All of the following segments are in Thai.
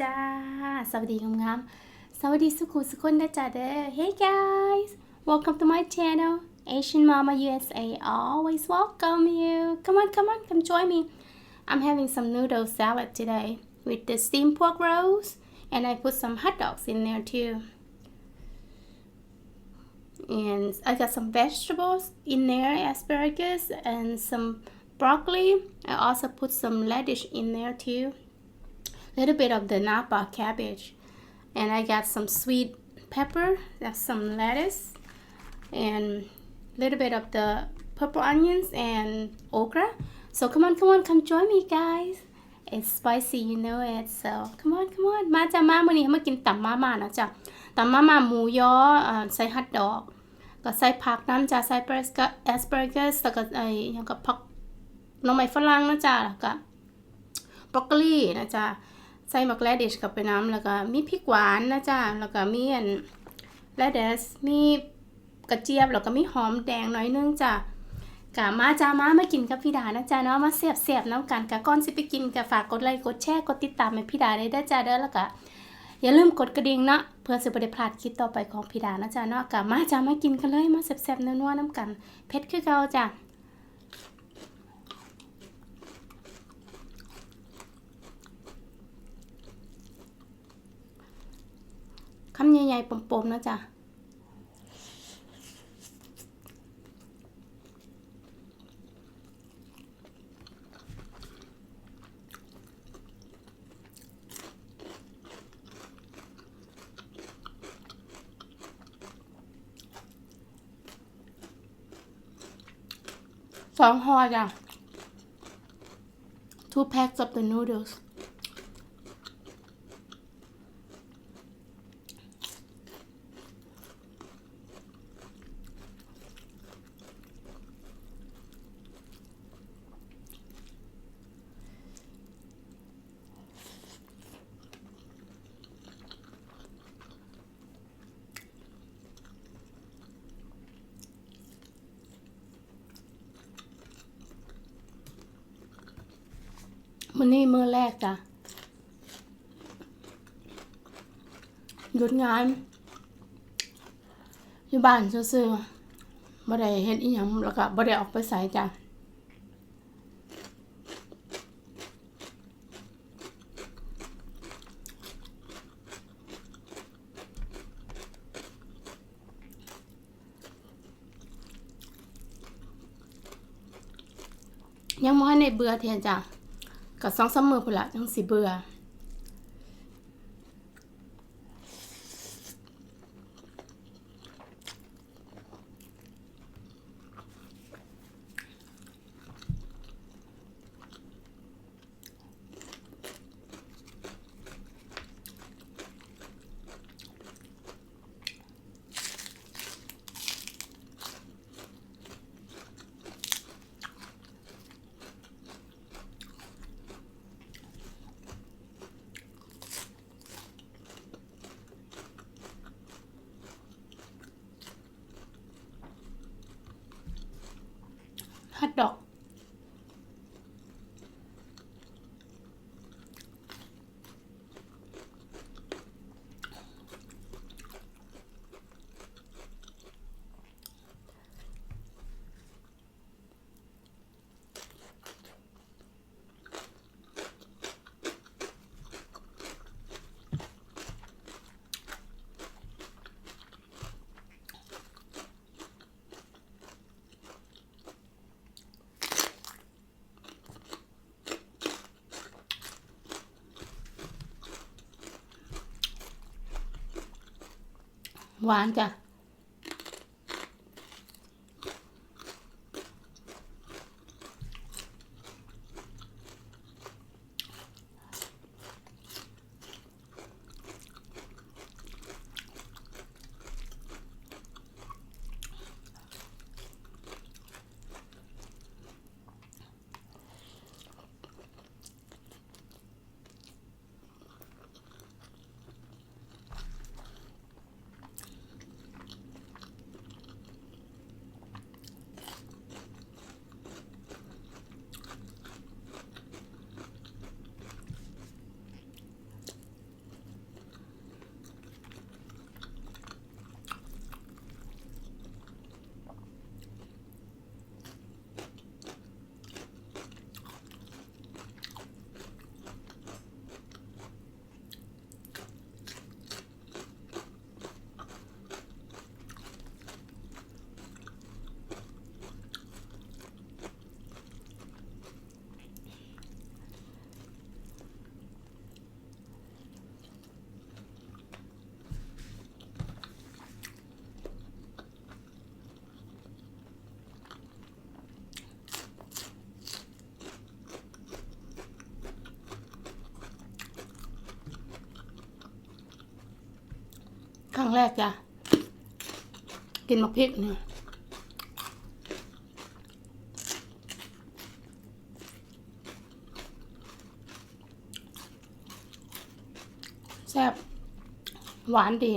จ้า สวัสดีงามๆสวัสดีสุขุสุขคนนะจ๊ะเด้อ Hey guys welcome to my channel Asian Mama USA always welcome you come on come on come join me I'm having some noodle salad today with the steamed pork rolls and I put some hot dogs in there too and I got some vegetables in there, asparagus and some broccoli. I also put some radish in there too. Little bit of the Napa cabbage, and I got some sweet pepper. That's some lettuce, and little bit of the purple onions and okra. So come on, come on, come join me, guys. It's spicy, you know it. So come on, come on. มาจ้ามาวันนี้มากินตำมาม่านะจ๊ะตำมาม่าหมูยออ่าใส่ฮัทดอก ก็ใส่ผักน้ำจ้ะใส่เปรสก็แอสเปรกัสแล้วก็ไอ้หยังกับผักหน่อไม้ฝรั่งนะจ๊ะแล้วก็บรอกโคลีนะจ๊ะ ใส่มักแรดิชกับไปน้ำแล้วก็มีพริกหวานนะจ๊ะแล้วก็มีอันแรดสมีกระเจี๊ยบแล้วก็มีหอมแดงน่อยนึงจ้ะกะมาจ้ามามากินกับพี่ดานะจ๊ะเนาะมาเสียบเสียบน้ำกันกะก่อนสิไปกินกะฝากกดไลค์กดแชร์กดติดตามให้พี่ดาได้ด้จ้าเด้อแล้วก็อย่าลืมกดกระดิ่งนะเพื่อสิบ่ได้พลาดคลิปต่อไปของพี่ดานะจ๊ะเนาะกลับมาจ้ามากินกันเลยมาแซ่บๆนัวๆน้ำกันเผ็ดคือเก่าจ้ะคำใหญ่ๆ ปมๆนะจ๊ะสองห่อจ้ะ two packs of the noodles มันนี่มือแรกจ้ะหยุดงาน อยู่บ้านซื่อๆบ่ได้เฮ็ดอีหยังแล้วก็บ่ได้ออกไปไสจ้ะยังบ่ทันได้เบื่อเทียนจ้ะ ก็สองสามมือพุ่นละจังสิเบื่อ ฮัดดอก หวานจ้ะ ครั้งแรกจ้ะ กินมะพริกเนี่ยแซ่บหวานดี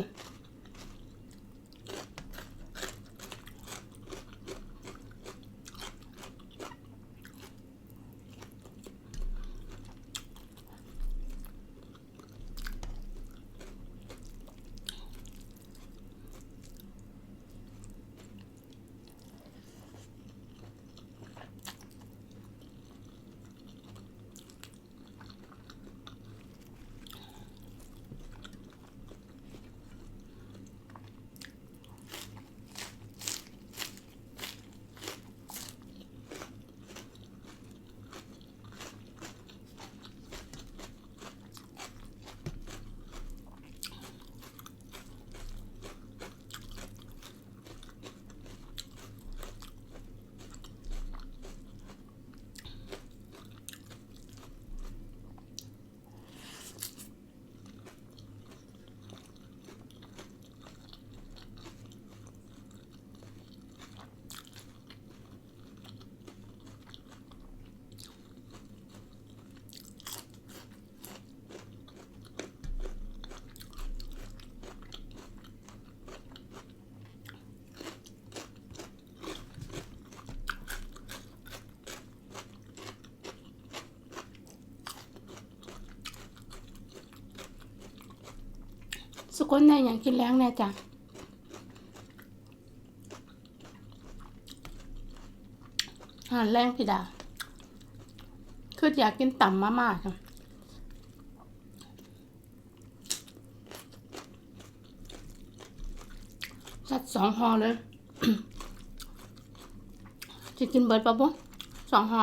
สุกนในอย่างกินแรงแน่จ้ะหารแรงพี่ดา คืออยากกินต่ำมากๆค่ะจัดสองห่อเลย จะกินเบิร์ดปะปุ๊สองห่อ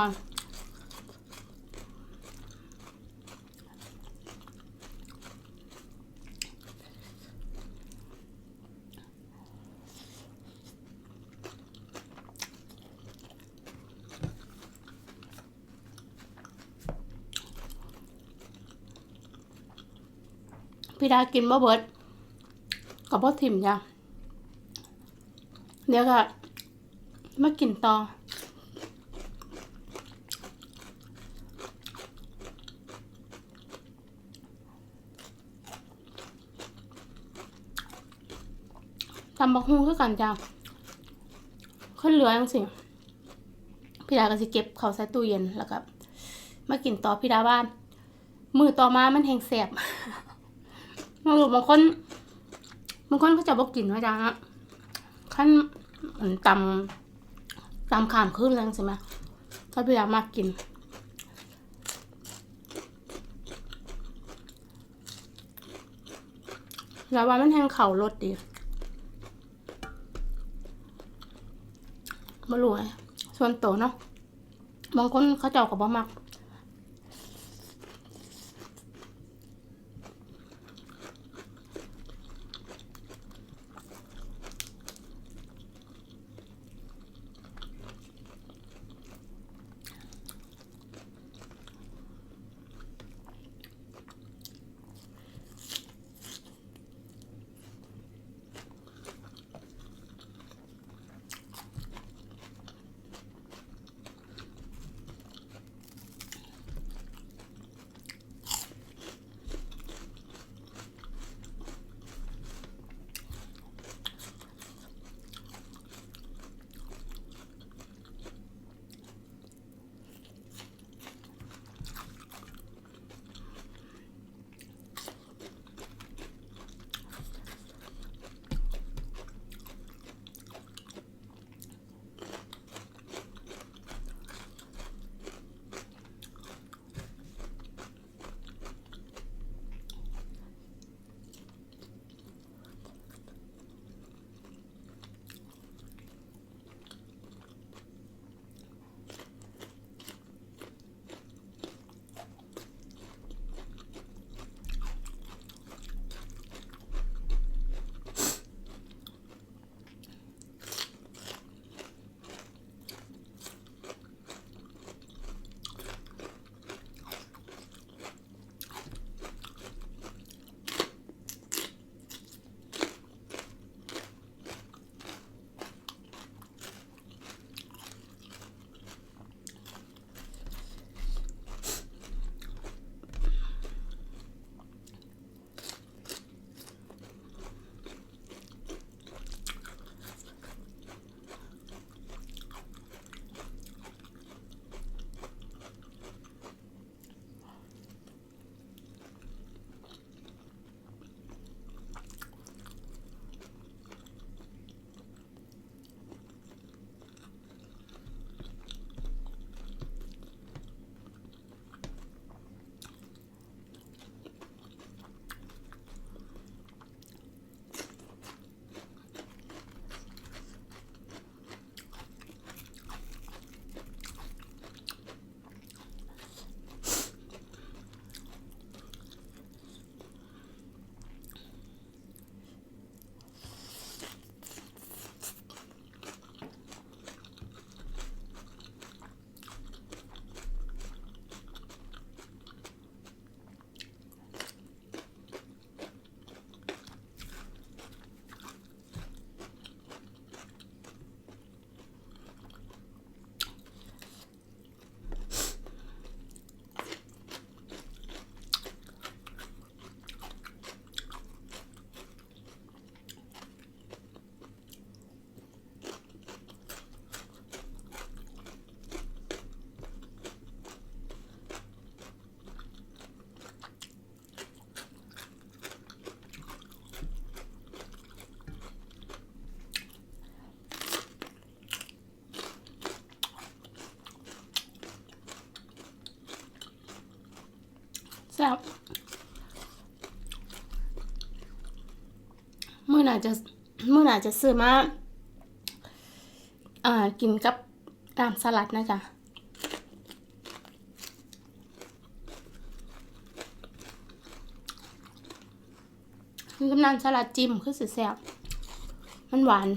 พี่ดากินบ่เบิดกับบ่ถิ่มจ้ะเดี๋ยวก็มากินต่อทำบักฮุ้งคือกันจ้ะขึ้นเหลือจังสิพี่ดาก็สิเก็บเขาใส่ตู้เย็นแล้วก็มากินต่อพี่ดาบ้าน มือต่อมามันแหงแสบ บางบางคนบางคนเขาจะบอกกินไว้จ้ะขั้นเหมือนตำตำขามขึ้นแล้วใช่ไหมเขาพยายามมากกินแล้วว่ามันแห้งเข่ารสดีมารู้ไงส่วนโตเนาะบางคนเขาเจ้ากับบ่มัก อไหร่จะเมื่อไหร่จะซื้อมาอ่ากินกับน้ำสลัดนะจ๊ะกินกับน้ำสลัดจิ้มคือสิแซ่บมันหวาน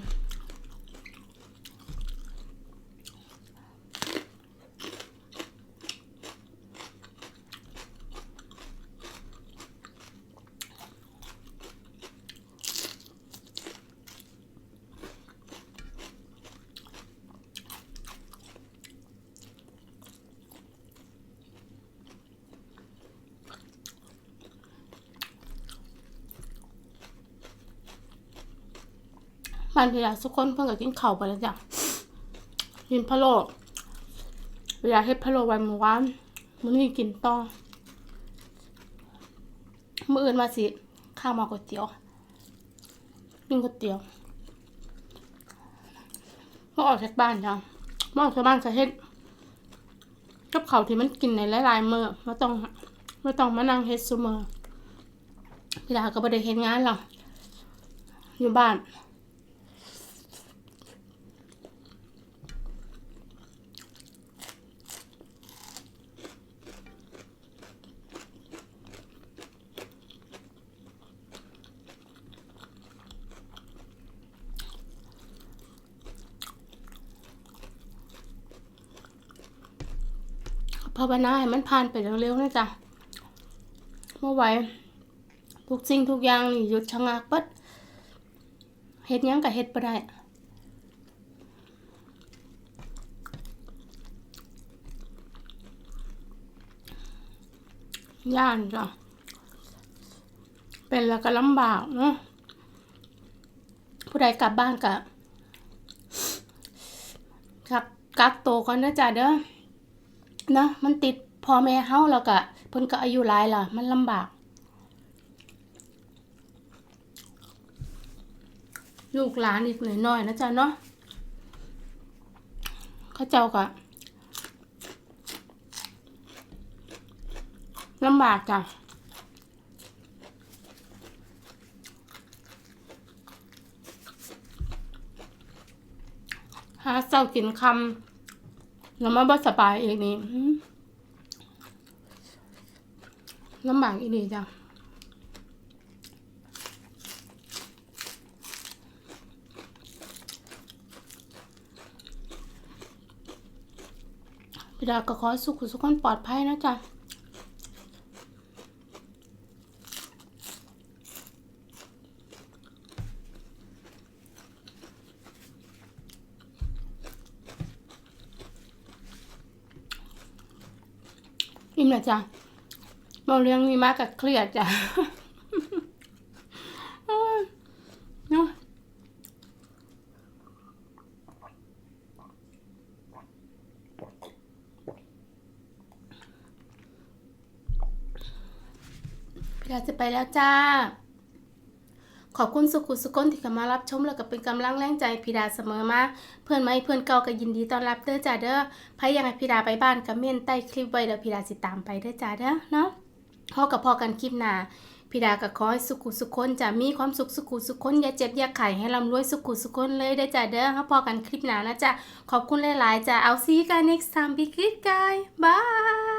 บ้านพี่ยาทุกคนเพิ่งก็กินข้าไปแล้วจ้ะกินพะโล้เวลาเฮ็ดพะโล้ไว้เมื่อวานมื้อนี้กินต่อมื้ออื่นมาสิข้าวมาก๋วยเตี๋ยวกินก๋วยเตี๋ยวพอออกจากบ้านจ้ะเมื่อออกจากบ้านจะเฮ็ดกับข้าที่มันกินในหลายๆมื้อไม่ต้องไม่ต้องมานั่งเฮ็ดซุมื้อพี่ดาก็บ่ได้เฮ็ดงานหรอกอยู่บ้าน ภาวนาให้มันผ่านไปเร็วๆนะจ๊ะเมื่อไหวทุกสิ่งทุกอย่างนี่หยุดชะงักเปิดเฮ็ดยังก็เฮ็ดบ่ได้ย่านจ้ะเป็นแล้วก็ลำบากเนาะผู้ใดกลับบ้านกะกักกักโตก่อนนะจ๊ะเด้อ นาะมันติดพ่อแม่เฮาแล้วก็เพิ่นก็อายุหลายล่ะ มันลำบาก ลูกหลานอีกหน่อยน้อยๆนะจ๊ะเนาะเขาเจ้าก็ลำบากจ้ะหาเจ้ากินคำ แล้วมาบ่สบายอีกนี่อื้อลำบากอีนี่จ้ะพี่ดาก็ขอสุขสุขคนปลอดภัยนะจ๊ะ นะจ๊ะเราเรื่องนี้มากกับเครียดจ้ะเนาะพี่ดาจะไปแล้วจ้า ขอบคุณสุขุสุขคนที่เข้ามารับชมแล้วก็เป็นกำลังแรงใจพี่ดาเสมอมาเพื่อนไม่เพื่อนเก่าก็ยินดีต้อนรับเด้อจ้าเด้อใครอยากให้พี่ดาไปบ้านก็เม่นใต้คลิปไว้เดี๋ยวพี่ดาสิตามไปเด้อจ้าเด้อเนาะพอกับพอกันคลิปหน้าพี่ดาก็ขอให้สุขุสุขคนจะมีความสุขสุขุสุขคนอย่าเจ็บอย่าไข้ให้ร่ำรวยสุขุสุขคนเลยเด้อจ้าเด้อพอกันคลิปหน้านะจ้ะขอบคุณหลายๆจ้าเอาซีกัน next time be good guy bye